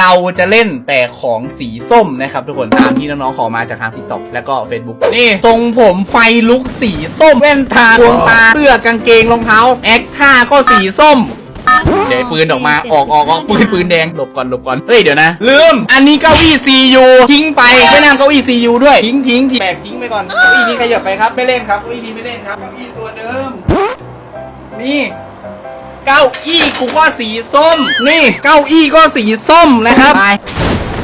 เราจะเล่นแต่ของสีส้มนะครับทุกคนตามที่น้องๆขอมาจากทาง TikTok แล้วก็ Facebook นี่ทรงผมไฟลุกสีส้มแว่นตาดวงตาเสื้อกางเกงรองเท้า แอคท่าก็สีส้ม เดี๋ยวปืนออกมาออกออกออกปืนปืนแดงหลบก่อนหลบก่อนเฮ้ยเดี๋ยวนะ ลืม อันนี้เก้าอี้ CU ทิ้งไปไม่นั่งเก้าอี้ CU ด้วยทิ้งทิ้งทิ้งแบกทิ้งไปก่อนเก้าอี้นี้ขยับไปครับไม่เล่นครับเก้าอี้นี้ไม่เล่นครับเก้าอี้ตัวเดิมนี่ เก้าอี้กูก็สีส้ม นี่เก้าอี้ก็สีส้มนะครับ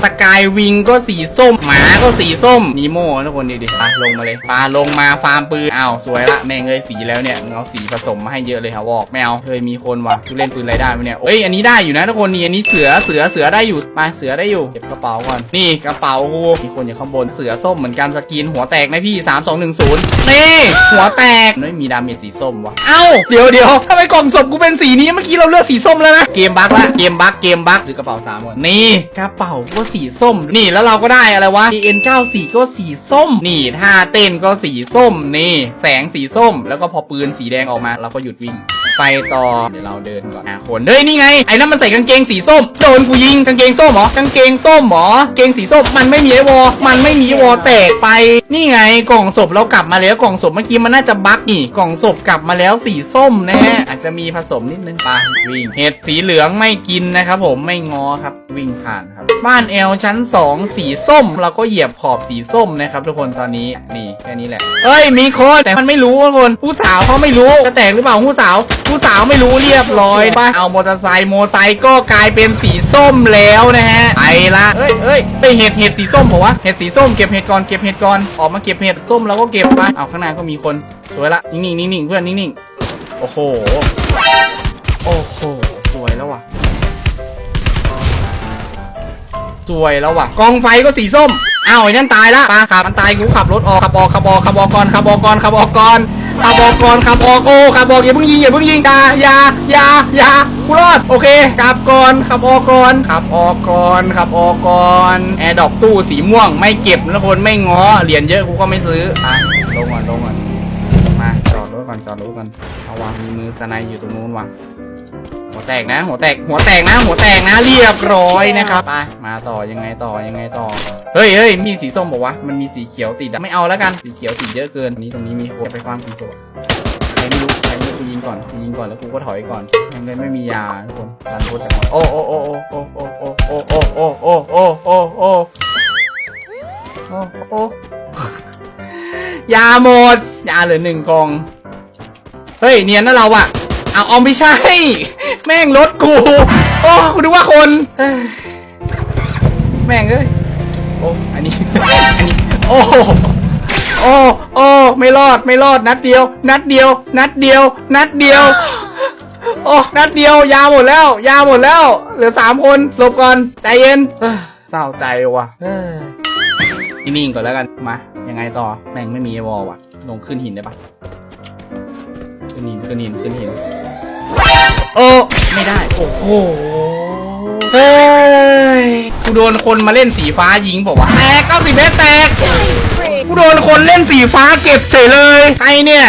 ตะกายวิงก็สีส้ม หมาก็สีส้มนีโม่ทุกคนดีดิปาลงมาเลยปาลงมาฟาร์มปืนอ้าวสวยละแม่งเอ้ยสีแล้วเนี่ยเอาสีผสมมาให้เยอะเลยครับวอกแมวเคยมีคนว่ะเล่นปืนอะไรได้ไหมเนี่ยเอ้ยอันนี้ได้อยู่นะทุกคนนี่อันนี้เสือเสือเสือได้อยู่มาเสือได้อยู่เก็บกระเป๋าก่อนนี่กระเป๋ากูมีคนอยู่ข้างบนเสือส้มเหมือนกันสกินหัวแตกไหมพี่สามสองหนึ่งศูนย์นี่หัวแตกไม่มีดาเมจสีส้มวะเอ้าเดี๋ยวเดี๋ยวทำไมกล่องศพกูเป็นสีนี้เมื่อกี้เราเลือกสีส้มแล้วนะเกมบั๊กละเกมบั๊กเกมบั๊กซื้อกระเป๋าสามก่อนนี่กระเป๋าก็สีส้ม นี่แล้วเราก็ได้อะไรวะ TN 94ก็สีส้ม นี่ท่าเต้นก็สีส้ม นี่ แสงสีส้ม แล้วก็พอปืนสีแดงออกมาเราก็หยุดวิ่งไปต่อ เดี๋ยวเราเดินก่อนหาคนเฮ้ยนี่ไง ไอ้นั่นมันใส่กางเกงสีส้ม โดนกูยิงกางเกงส้มเหรอกางเกงส้มเหรอกางเกงสีส้มมันไม่มีไอวอ มันไม่มีวอแตกไป นี่ไงกล่องศพเรากลับมาแล้วกล่องศพเมื่อกี้มันน่าจะบั๊กนี่กล่องศพกลับมาแล้วสีส้มนะฮะอาจจะมีผสมนิดนึงไปวิ่งเห็ดสีเหลืองไม่กินนะครับผมไม่งอครับวิ่งผ่านค บ้านแอลชั้น 2 สีส้ม เราก็เหยียบขอบสีส้มนะครับ ทุกคนตอนนี้นี่แค่นี้แหละเอ้ยมีคนแต่มันไม่รู้ทุกคนผู้สาวเขาไม่รู้จะแตกหรือเปล่าผู้สาว ผู้สาวไม่รู้เรียบร้อยไปเอามอเตอร์ไซค์มอเตอร์ไซค์ก็กลายเป็นสีส้มแล้วนะฮะไปละเอ้ยเอ้ยไปเห็ดเห็ดสีส้มบอว่าเห็ดสีส้มเก็บเห็ดก่อนเก็บเห็ดก่อนออกมาเก็บเห็ดส้มแล้วก็เก็บไปเอาข้างหน้าก็มีคนสวยละนิ่งๆนิ่งๆเพื่อนนิ่งๆโอ้โห สวยแล้วว่ะ กองไฟก็สีส้ม อ้าวไอ้นั่นตายละปาขับมันตายกูขับรถออกขับออกขับออกขับออกก่อนขับออกก่อนขับออกก่อนขับออกก่อนขับออกโอ้ขับออกอย่าเพิ่งยิงอย่าเพิ่งยิงอย่าอย่าอย่าอย่ากูรอดโอเคขับก่อนขับออกก่อนขับออกก่อนขับออกก่อนแอร์ดอกตู้สีม่วงไม่เก็บนะคนไม่ง้อเหรียญเยอะกูก็ไม่ซื้อไปลงก่อนลงก่อนมาจอดรถก่อนจอดรถก่อนเอาวางมีมือสไนด์อยู่ตรงนู้นวาง หัวแตกนะ หัวแตกหัวแตกนะ หัวแตกนะเรียบร้อยนะครับไปมาต่อยังไงต่อยังไงต่อเฮ้ยเฮ้ยมีสีส้มบอกว่ามันมีสีเขียวติดอะไม่เอาแล้วกันสีเขียวติดเยอะเกินนี่ตรงนี้มีคนไปความสีโจใครไม่รู้ใครไม่รู้กูยิงก่อนกูยิงก่อนแล้วกูก็ถอยก่อนยังเลยไม่มียาทุกคนรันรถจากโอ้โอ้โอ้โอ้โอ้โอ้โอ้โอ้โอ้โอ้โอ้โอ้โอ้โอ้โอ้โอ้ยาหมดยาเหลือหนึ่งกอง เฮ้ย เนียนนะเราอะเอาเอาไม่ใช่ แม่งรถกู โอ้กูนึกว่าคนเอ้ยแม่งเอ้ย โอ้ อันนี้ อันนี้ โอ้ โอ้ โอ้ ไม่รอด ไม่รอด นัดเดียว นัดเดียว นัดเดียว นัดเดียว โอ้ นัดเดียวยาหมดแล้ว ยาหมดแล้ว เหลือสามคนหลบก่อน ใจเย็นเอ้ยเศร้าใจว่ะเอ้ยนิ่งๆก่อนแล้วกัน มา ยังไงต่อ แม่งไม่มีวอลว่ะ ลงขึ้นหินได้ปะขึ้นหิน ขึ้นหิน ขึ้นหิน โอ้ ไม่ได้ โอ้โหเฮ้ยกูโดนคนมาเล่นสีฟ้ายิงบอกว่าแตกเก้าสิบเมตรแตกกูโดนคนเล่นสีฟ้าเก็บเฉยเลยใครเนี่ย